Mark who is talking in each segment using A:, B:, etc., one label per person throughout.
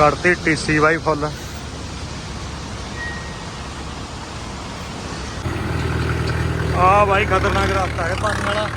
A: ਕਰਤੀ ਟੀਸੀ ਬਾਈ ਫੁੱਲ। ਆ ਬਾਈ ਖਤਰਨਾਕ ਰਸਤਾ ਹੈ ਪਾਣੀ ਵਾਲਾ।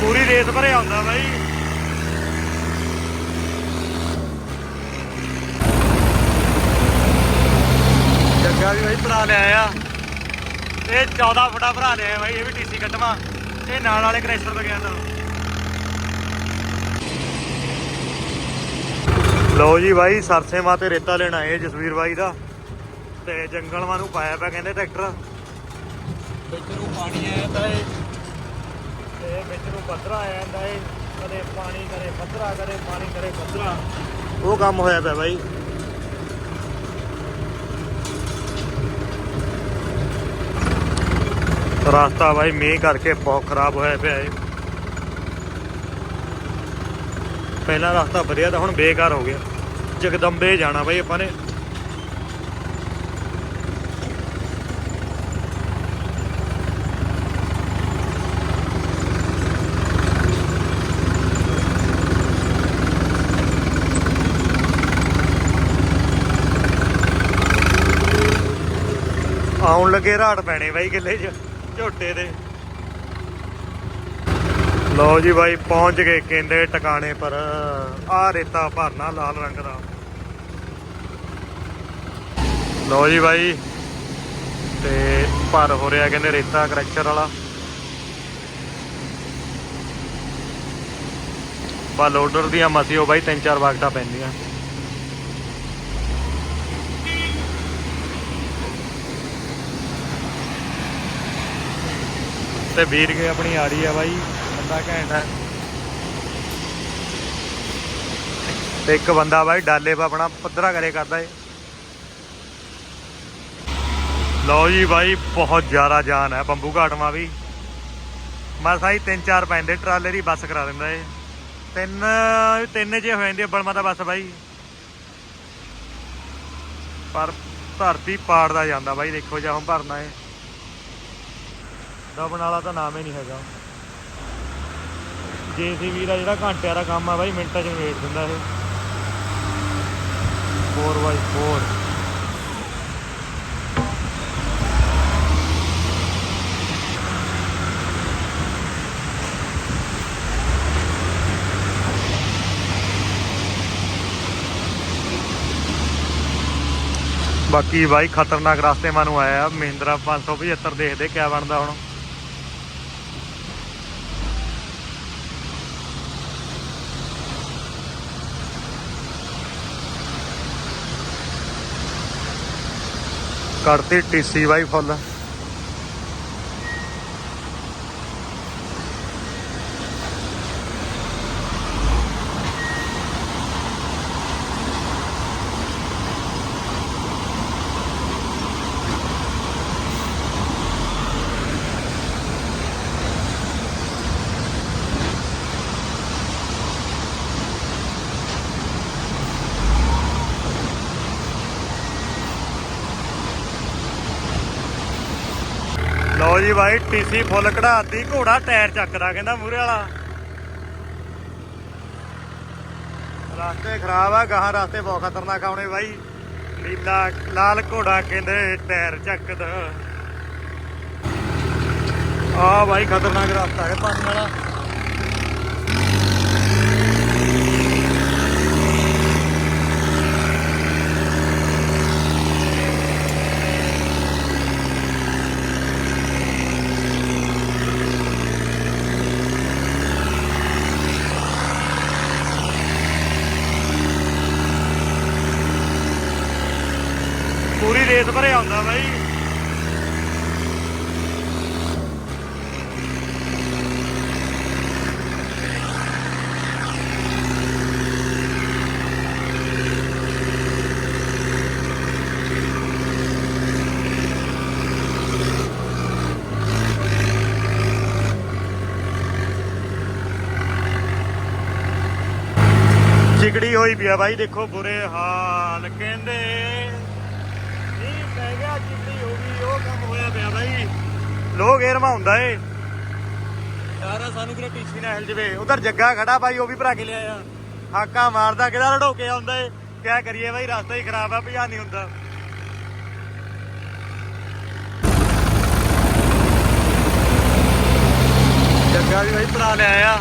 A: ਪੂਰੀ ਰੇਤ ਭਰਿਆ ਆਉਂਦਾ ਬਾਈ। ਜੱਗਾ ਵੀ ਬਾਈ ਭਰਾ ਲਿਆ ਆ। ਇਹ 14 ਫੁੱਟਾ ਭਰਾ ਲਿਆ ਬਾਈ, ਇਹ ਵੀ ਟੀਸੀ ਕੱਟਵਾ ਇਹ ਨਾਲ ਵਾਲੇ ਕ੍ਰੈਸ਼ਰ ਤੋਂ ਗਿਆ ਤਾਂ। ਲਓ ਜੀ ਬਾਈ ਸਰਸੇ ਮਾਂ ਤੇ ਰੇਤਾ ਲੈਣ ਆਏ ਜਸਵੀਰ ਬਾਈ ਦਾ। ਤੇ ਜੰਗਲ ਨੂੰ ਪਾਇਆ ਪਿਆ ਕਹਿੰਦੇ ਟਰੈਕਟਰ। ਵਿੱਚ ਨੂੰ ਪਾਣੀ ਆਇਆ ਤਾਂ ਇਹ ਤੇ ਵਿੱਚ ਨੂੰ ਪੱਧਰਾ ਆ ਜਾਂਦਾ ਏ। ਕਦੇ ਪਾਣੀ ਕਰੇ ਪੱਧਰਾ, ਕਦੇ ਪਾਣੀ ਕਰੇ ਪੱਧਰਾ। ਉਹ ਕੰਮ ਹੋਇਆ ਪਿਆ ਬਾਈ। ਰਸਤਾ ਬਾਈ ਮੀਂਹ ਕਰਕੇ ਬਹੁਤ ਖਰਾਬ ਹੋਇਆ ਪਿਆ ਏ। ਪਹਿਲਾਂ ਰਸਤਾ ਵਧੀਆ ਤਾਂ ਹੁਣ ਬੇਕਾਰ ਹੋ ਗਿਆ। ਜਗਦੰਬੇ ਜਾਣਾ ਬਾਈ ਆਪਾਂ ਨੇ। ਆਉਣ ਲੱਗੇ ਰਾਟ ਪੈਣੇ ਬਾਈ ਕਿੱਲੇ 'ਚ, ਝੋਟੇ ਦੇ ਲਓ ਜੀ ਬਾਈ, ਪਹੁੰਚ ਗਏ ਕਹਿੰਦੇ ਟਿਕਾਣੇ ਪਰ। ਆ ਰੇਤਾ ਭਰਨਾ ਲਾਲ ਰੰਗ ਦਾ। ਲਓ ਜੀ ਬਾਈ, ਤੇ ਭਰ ਹੋ ਰਿਹਾ ਕਹਿੰਦੇ ਰੇਤਾ ਕਰੈਕਚਰ ਵਾਲਾ। ਬਾ ਲੋਡਰ ਦੀਆਂ ਮਸੀਓ ਬਾਈ ਤਿੰਨ ਚਾਰ ਵਾਕਟਾਂ ਪੈਂਦੀਆਂ। ਤੇ ਵੀਰ ਕੇ ਆਪਣੀ ਆੜੀ ਆ ਬਾਈ, ਬੰਦਾ ਘੈਂਟ ਹੈ ਤੇ ਇੱਕ ਬੰਦਾ ਬਾਈ ਡਾਲੇ 'ਪਾ ਆਪਣਾ ਪੱਧਰਾ ਕਰੇ ਕਰਦਾ ਏ। ਲਓ ਜੀ ਬਾਈ, ਬਹੁਤ ਜ਼ਿਆਦਾ ਜਾਨ ਹੈ ਬੰਬੂ ਘਾਟਵਾ ਵੀ ਮਸਾਂ ਹੀ ਤਿੰਨ ਚਾਰ ਪੈਂਦੇ ਟਰਾਲੇ ਦੀ ਬੱਸ ਕਰਾ ਦਿੰਦਾ ਏ। ਤਿੰਨ ਤਿੰਨ ਜੇ ਹੋ ਜਾਂਦੀ ਬਲਮਾ ਦਾ ਬੱਸ ਬਾਈ। ਪਰ ਧਰਤੀ ਪਾੜਦਾ ਜਾਂਦਾ ਬਾਈ, ਦੇਖੋ ਜਾਂ ਹੁਣ ਭਰਨਾ ਏ। ਦਬਣ ਤਾਂ ਨਾਮ ਹੀ ਨਹੀਂ ਹੈਗਾ। ਜੀਸੀਬੀ ਦਾ ਜਿਹੜਾ ਘੰਟਿਆਂ ਦਾ ਕੰਮ ਆ ਬਾਈ, ਮਿੰਟਾਂ 'ਚ ਵੇਚ ਦਿੰਦਾ ਇਹ। 4x4 ਬਾਕੀ ਬਾਈ ਖਤਰਨਾਕ ਰਸਤੇ ਮਾਨੂੰ ਆਇਆ, ਮਹਿੰਦਰਾ 575 ਦੇਖਦੇ ਕਿਆ ਬਣਦਾ ਹੁਣ। ਕਰਤੀ ਟੀਸੀ ਬਾਈ ਫੁੱਲ। ਲਓ ਜੀ ਬਾਈ, ਟੀਸੀ ਫੁੱਲ ਕਢਾਤੀ, ਘੋੜਾ ਟਾਇਰ ਚੱਕਦਾ ਕਹਿੰਦਾ ਮੂਰੇ ਵਾਲਾ। ਰਸਤੇ ਖਰਾਬ ਆ, ਗਾਹਾਂ ਰਸਤੇ ਬਹੁਤ ਖਤਰਨਾਕ ਆਉਣੇ ਬਾਈ। ਨੀਲਾ, ਲਾਲ ਘੋੜਾ ਕਹਿੰਦੇ ਟਾਇਰ ਚੱਕਦਾ। ਆ ਬਾਈ, ਖਤਰਨਾਕ ਰਸਤਾ ਹੈ ਪਾਣੀ ਵਾਲਾ ਪੂਰੀ ਰੇਤ ਭਰੇ ਆਉਂਦਾ ਬਾਈ। ਚਿਕੜੀ ਹੋਈ ਪਿਆ ਬਾਈ ਦੇਖੋ ਬੁਰੇ ਹਾਲ ਕਹਿੰਦੇ ਲੋ ਗੇਰਮਾ ਹੁੰਦਾ ਏ। ਯਾਰਾ ਸਾਨੂੰ ਕਿਹੜਾ ਟੀਸੀ ਨਾ ਹਿਲ ਜਵੇ ਉਧਰ ਜੱਗਾ ਖੜਾ ਬਾਈ, ਉਹ ਵੀ ਭਰਾ ਕੇ ਲਿਆਇਆ। ਹਾਕਾ ਮਾਰਦਾ, ਕਿਹਦਾ ਰੜੋ ਕੇ ਆਉਂਦਾ ਏ? ਕਿਆ ਕਰੀਏ ਬਾਈ, ਰਸਤਾ ਹੀ ਖਰਾਬ ਆ, ਭਜਾ ਨਹੀਂ ਹੁੰਦਾ। ਜੱਗਾ ਵੀ ਬਾਈ ਭਰਾ ਲਿਆਇਆ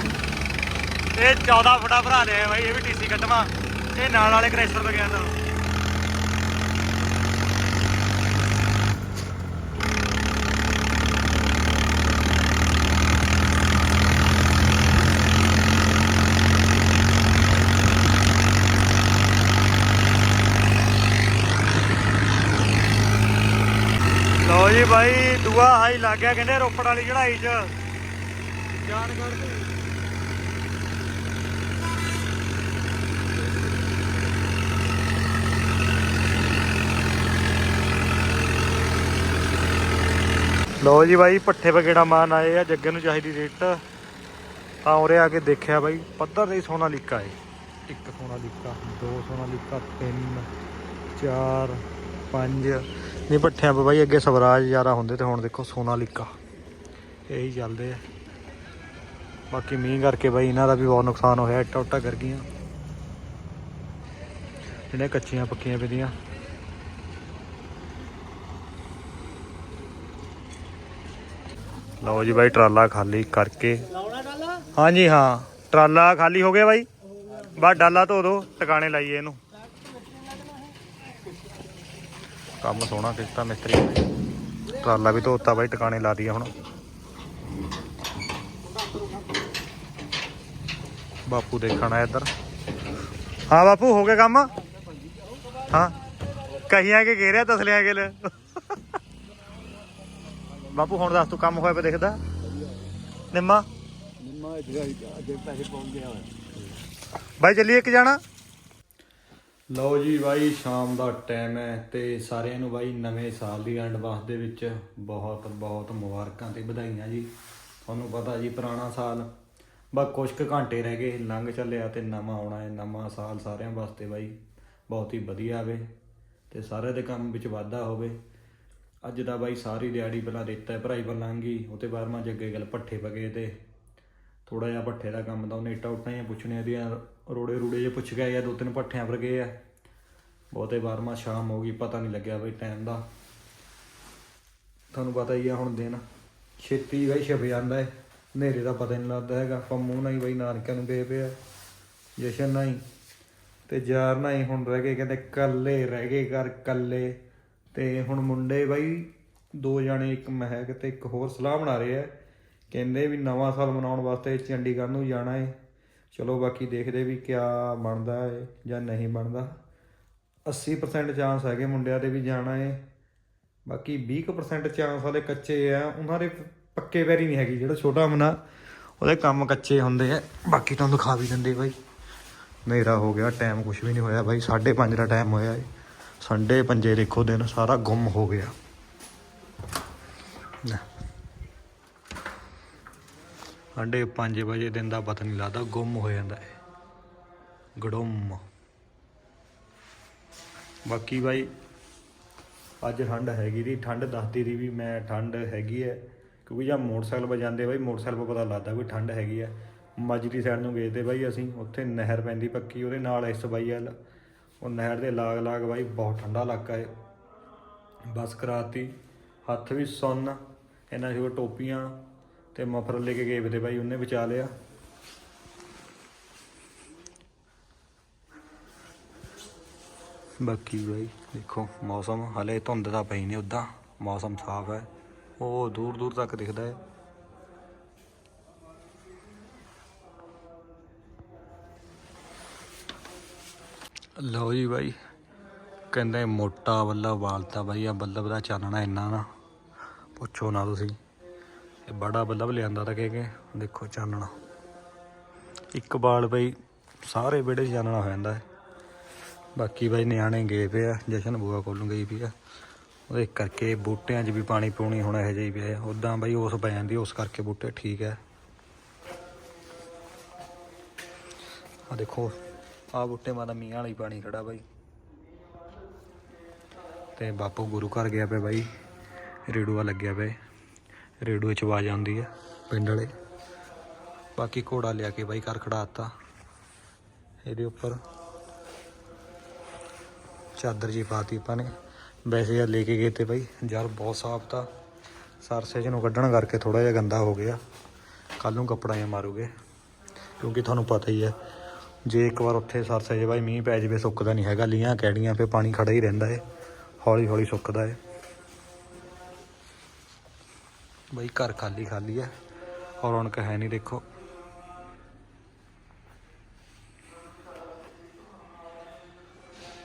A: ਇਹ 14 ਫੁੱਟਾ ਭਰਾ ਲਿਆ ਬਾਈ, ਇਹ ਵੀ ਟੀਸੀ ਕੱਟਵਾ ਇਹ ਨਾਲ ਵਾਲੇ ਕ੍ਰੈਸ਼ਰ ਤੋਂ ਗਿਆ ਤਾਂ ਲਓ ਜੀ ਬਾਈ ਦੂਆ ਹਾਈ ਲੱਗ ਗਿਆ ਕਹਿੰਦੇ ਰੋਪੜ ਵਾਲੀ ਚੜਾਈ 'ਚ। ਜਾਨ ਕਰ ਦੇ ਲਓ ਜੀ ਬਾਈ ਪੱਠੇ ਪਗੇੜਾ ਮਾਰਨ ਆਏ ਆ ਜੱਗੇ ਨੂੰ ਚਾਹੀਦੀ ਰੇਟ। ਤਾਂ ਉਰੇ ਆ ਕੇ ਦੇਖਿਆ ਬਾਈ ਪੱਧਰ ਦੇ ਸੋਨਾ ਲੀਕਾ ਏ। ਇੱਕ ਸੋਨਾ ਲੀਕਾ ਦੋ ਸੋਨਾ ਲੀਕਾ ਤਿੰਨ ਚਾਰ ਪੰਜ। ਨਹੀਂ ਪੱਠਿਆਂ 'ਤੇ ਬਾਈ, ਅੱਗੇ ਸਵਰਾਜ ਯਾਰਾ ਹੁੰਦੇ ਤੇ ਹੁਣ ਦੇਖੋ ਸੋਨਾ ਲੀਕਾ ਇਹੀ ਚੱਲਦੇ ਆ। ਬਾਕੀ ਮੀਂਹ ਕਰਕੇ ਬਾਈ, ਇਹਨਾਂ ਦਾ ਵੀ ਬਹੁਤ ਨੁਕਸਾਨ ਹੋਇਆ, ਇੱਟਾਂ ਉੱਟਾਂ ਕਰ ਗਈਆਂ। ਜਿਹੜੀਆਂ ਕੱਚੀਆਂ ਪੱਕੀਆਂ ਪਈਆਂ ਲਓ ਜੀ ਬਾਈ, ਟਰਾਲਾ ਖਾਲੀ ਕਰਕੇ। ਹਾਂਜੀ, ਹਾਂ। ਟਰਾਲਾ ਖਾਲੀ ਹੋ ਗਿਆ ਬਾਈ। ਬਸ ਡਾਲਾ ਧੋ ਦੋ, ਟਿਕਾਣੇ ਲਾਈਏ ਇਹਨੂੰ। ਕੰਮ ਸੋਹਣਾ ਕੀਤਾ ਮਿਸਤਰੀ ਨੇ। ਟਰਾਲਾ ਵੀ ਧੋਤਾ ਬਾਈ ਟਿਕਾਣੇ ਲਾ ਦਈਏ ਹੁਣ। ਬਾਪੂ ਦੇਖਣਾ ਇੱਧਰ। ਹਾਂ ਬਾਪੂ ਹੋ ਗਿਆ ਕੰਮ? ਹਾਂ। ਕਹੀਆਂ ਕਿ ਘੇਰਿਆ ਤਸਲਿਆਂ ਕੇ ਲੈ ਬਾਪੂ ਹੁਣ ਦੱਸ ਤੂੰ ਕੰਮ ਹੋਇਆ ਪਿਆ ਦਿਖਦਾ? ਨਿੰਮਾ?
B: ਨਿੰਮਾ ਇੱਥੇ ਪੈਸੇ ਪਹੁੰਚ ਗਿਆ
A: ਬਾਈ ਚੱਲੀਏ ਇੱਕ ਜਾਣਾ? ਲਓ ਜੀ ਬਾਈ, ਸ਼ਾਮ ਦਾ ਟਾਈਮ ਹੈ ਤੇ ਸਾਰਿਆਂ ਨੂੰ ਬਾਈ ਨਵੇਂ ਸਾਲ ਦੀ ਐਡਵਾਂਸ ਦੇ ਵਿੱਚ ਬਹੁਤ ਬਹੁਤ ਮੁਬਾਰਕਾਂ ਤੇ ਵਧਾਈਆਂ ਜੀ। ਤੁਹਾਨੂੰ ਪਤਾ ਜੀ ਪੁਰਾਣਾ ਸਾਲ। ਬਸ ਕੁਝ ਕੁ ਘੰਟੇ ਰਹਿ ਗਏ, ਲੰਘ ਚੱਲਿਆ ਤੇ ਨਵਾਂ ਆਉਣਾ ਹੈ, ਨਵਾਂ ਸਾਲ ਸਾਰਿਆਂ ਵਾਸਤੇ ਬਾਈ। ਬਹੁਤ ਹੀ ਵਧੀਆ ਆਵੇ ਤੇ ਸਾਰੇ ਦੇ ਕੰਮ ਵਿੱਚ ਵਾਧਾ ਹੋਵੇ। ਅੱਜ ਦਾ ਬਾਈ ਸਾਰੀ ਦਿਹਾੜੀ ਪਹਿਲਾਂ ਰੇਤਾ ਭਰਾਈ ਪਰ ਲੰਘ ਗਈ ਉਹਤੇ ਬਾਅਦ ਮੈਂ ਜੱਗੇ ਗੱਲ ਪੱਠੇ ਪਗੇ ਤੇ ਥੋੜਾ ਜਿਹਾ ਭੱਠੇ ਦਾ ਕੰਮ ਦਾ ਉਹਨੇ ਇੱਟਾਂ ਉੱਟਾਂ ਜਿਹੀਆਂ ਪੁੱਛਣੀਆਂ ਦੀਆਂ ਰੋੜੇ ਰੂੜੇ ਜੇ ਪੁੱਛ ਗਏ ਆ, ਦੋ ਤਿੰਨ ਭੱਠਿਆਂ ਪਰ ਗਏ ਆ। ਬਹੁਤੇ ਵਾਰ ਮਾ ਸ਼ਾਮ ਹੋ ਗਈ, ਪਤਾ ਨਹੀਂ ਲੱਗਿਆ ਬਈ ਟਾਈਮ ਦਾ। ਤੁਹਾਨੂੰ ਪਤਾ ਹੀ ਆ ਹੁਣ ਦਿਨ। ਛੇਤੀ ਬਈ ਛਿਪ ਜਾਂਦਾ ਹੈ ਹਨੇਰੇ ਦਾ ਪਤਾ ਨਹੀਂ ਲੱਗਦਾ ਹੈਗਾ ਪੰਮੂ ਨਾਲ ਹੀ ਬਈ ਨਾਨਕਿਆਂ ਨੂੰ ਗਏ ਪਿਆ ਜਸ਼ਨ ਨਾਲ ਹੀ ਤੇ ਯਾਰ ਨਾਲ ਹੀ ਹੁਣ ਰਹਿ ਗਏ, ਕਹਿੰਦੇ ਕੱਲੇ ਰਹਿ ਗਏ ਘਰ ਕੱਲੇ ਤੇ ਹੁਣ ਮੁੰਡੇ ਬਾਈ ਦੋ ਜਾਣੇ, ਇੱਕ ਮਹਿਕ ਤੇ ਇੱਕ ਹੋਰ ਸਲਾਹ ਬਣਾ ਰਹੇ ਆ। ਕਹਿੰਦੇ ਵੀ ਨਵਾਂ ਸਾਲ ਮਨਾਉਣ ਵਾਸਤੇ ਚੰਡੀਗੜ੍ਹ ਨੂੰ ਜਾਣਾ ਏ। ਚਲੋ ਬਾਕੀ ਦੇਖਦੇ ਵੀ ਕਿਆ ਬਣਦਾ ਏ ਜਾਂ ਨਹੀਂ ਬਣਦਾ। 80% ਚਾਂਸ ਹੈਗੇ ਮੁੰਡਿਆਂ ਦੇ ਵੀ ਜਾਣਾ ਏ। ਬਾਕੀ 20% ਚਾਂਸ ਵਾਲੇ ਕੱਚੇ ਆ, ਉਹਨਾਂ ਦੇ ਪੱਕੇ ਵੈਰੀ ਨਹੀਂ ਹੈਗੀ, ਜਿਹੜਾ ਛੋਟਾ ਮਨਾ ਉਹਦੇ ਕੰਮ ਕੱਚੇ ਹੁੰਦੇ ਆ। ਬਾਕੀ ਤੁਹਾਨੂੰ ਦਿਖਾ ਵੀ ਦਿੰਦੇ ਬਾਈ। ਹਨੇਰਾ ਹੋ ਗਿਆ ਟਾਈਮ ਕੁਝ ਵੀ ਨਹੀਂ ਹੋਇਆ ਬਾਈ। 5:30 ਦਾ ਟਾਈਮ ਹੋਇਆ ਏ। ਸੰਡੇ ਪੰਜੇ ਦੇਖੋ ਦਿਨ, ਸਾਰਾ ਗੁੰਮ ਹੋ ਗਿਆ। ਸਾਢੇ 5 ਵਜੇ ਦਿਨ ਦਾ ਪਤਾ ਨਹੀਂ ਲੱਗਦਾ, ਗੁੰਮ ਹੋ ਜਾਂਦਾ ਹੈ ਗੜੁੰਮ ਬਾਕੀ ਬਾਈ, ਅੱਜ ਠੰਡ ਹੈਗੀ ਦੀ, ਠੰਡ ਦੱਸਦੀ ਦੀ ਵੀ ਮੈਂ ਠੰਡ ਹੈਗੀ ਹੈ ਕਿਉਂਕਿ ਜਾਂ ਮੋਟਰਸਾਈਕਲ ਵਜਾਉਂਦੇ ਬਾਈ, ਮੋਟਰਸਾਈਕਲ ਪਤਾ ਲੱਗਦਾ ਵੀ ਠੰਡ ਹੈਗੀ ਹੈ ਮਾਜਰੀ ਸਾਈਡ ਨੂੰ ਗਏ ਤੇ ਬਾਈ ਅਸੀਂ, ਉੱਥੇ ਨਹਿਰ ਪੈਂਦੀ ਪੱਕੀ, ਉਹਦੇ ਨਾਲ ਇਸ ਬਾਈ ਵੱਲ, ਉਹ ਨਹਿਰ ਦੇ ਲਾਗ ਲਾਗ ਬਾਈ ਬਹੁਤ ਠੰਡਾ ਇਲਾਕਾ ਹੈ ਬਸ ਕਰਾਤੀ, ਹੱਥ ਵੀ ਸੁੰਨ, ਇਹਨਾਂ ਸੀ ਟੋਪੀਆਂ ਤੇ ਮਫਰ ਲੈ ਕੇ ਗਏ ਵੇ ਤੇ ਬਾਈ ਉਹਨੇ ਬਚਾ ਲਿਆ। ਬਾਕੀ ਬਾਈ, ਦੇਖੋ, ਮੌਸਮ ਹਲੇ ਧੁੰਦ ਤਾਂ ਪਈ ਨਹੀਂ ਉਦਾਂ ਮੌਸਮ ਸਾਫ਼ ਹੈ। ਉਹ ਦੂਰ ਦੂਰ ਤੱਕ ਦਿਖਦਾ ਹੈ। ਲਓ ਜੀ ਬਾਈ, ਕਹਿੰਦੇ ਮੋਟਾ ਬੱਲਾ ਵਾਲਤਾ ਬਾਈ ਆ ਬੱਲਬ ਦਾ ਚਾਨਣਾ ਇੰਨਾ ਨਾ। ਪੁੱਛੋ ਨਾ ਤੁਸੀਂ। ਇਹ ਬੜਾ ਬੱਲਬ ਲਿਆਂਦਾ ਤਾਂ ਕਹਿ ਕੇ, ਦੇਖੋ ਚਾਨਣਾ। ਇੱਕ ਬਾਲ ਬਈ ਸਾਰੇ ਵਿਹੜੇ ਚਾਨਣਾ ਹੋ ਜਾਂਦਾ ਹੈ। ਬਾਕੀ ਬਾਈ ਨਿਆਣੇ ਗਏ ਪਏ ਆ, ਜਸ਼ਨ ਬੂਆ ਕੋਲੋਂ ਗਈ ਪਈ ਆ। ਉਹਦੇ ਕਰਕੇ ਬੂਟਿਆਂ 'ਚ ਵੀ ਪਾਣੀ ਪੂਣੀ ਹੁਣ ਇਹੋ ਜਿਹੀ ਪਿਆ ਉਦਾਂ ਬਾਈ ਉਸ ਪੈ ਜਾਂਦੀ, ਉਸ ਕਰਕੇ ਬੂਟੇ ਠੀਕ ਹੈ। ਆ ਦੇਖੋ ਆ ਬੂਟੇ ਮਾਤਾ ਮੀਆਂ ਵਾਲੀ ਪਾਣੀ ਖੜਾ ਬਾਈ। ਤੇ ਬਾਪੂ ਗੁਰੂ ਘਰ ਗਿਆ ਪਿਆ ਬਾਈ, ਰੇੜੂਆ ਲੱਗਿਆ ਪਿਆ। ਰੇੜੂਏ ਚ ਆਵਾਜ਼ ਆਉਂਦੀ ਹੈ ਪਿੰਡ ਵਾਲੇ। ਬਾਕੀ ਘੋੜਾ ਲਿਆ ਕੇ ਬਾਈ ਘਰ ਖੜਾਤਾ। ਇਹਦੇ ਉੱਪਰ ਚਾਦਰ ਜੀ ਪਾਤੀ ਆਪਾਂ ਨੇ। ਵੈਸੇ ਯਾਰ ਲੈ ਕੇ ਗਏ ਤੇ ਬਾਈ, ਯਾਰ ਬਹੁਤ ਸਾਫ਼ ਤਾ। ਸਰਸੇ ਚ ਨੂੰ ਕੱਢਣ ਕਰਕੇ ਥੋੜਾ ਜਿਹਾ ਗੰਦਾ ਹੋ ਗਿਆ। ਕੱਲ ਨੂੰ ਕੱਪੜਾ ਜਿਹਾ ਮਾਰੂਗੇ। ਕਿਉਂਕਿ ਤੁਹਾਨੂੰ ਪਤਾ ਹੀ ਹੈ ਜੇ ਇੱਕ ਵਾਰ ਉੱਥੇ ਸਰਸੇ 'ਚ ਬਾਈ ਮੀਂਹ ਪੈ ਜਾਵੇ ਸੁੱਕਦਾ ਨਹੀਂ ਹੈਗਾ ਲੀਆਂ ਕਿਹੜੀਆਂ ਫੇ ਪਾਣੀ ਖੜਾ ਹੀ ਰਹਿੰਦਾ ਏ। ਹੌਲੀ ਹੌਲੀ ਸੁੱਕਦਾ ਏ। ਬਈ ਘਰ ਖਾਲੀ ਖਾਲੀ ਹੈ। ਔਰ ਰੌਣਕ ਹੈ ਨਹੀਂ ਦੇਖੋ।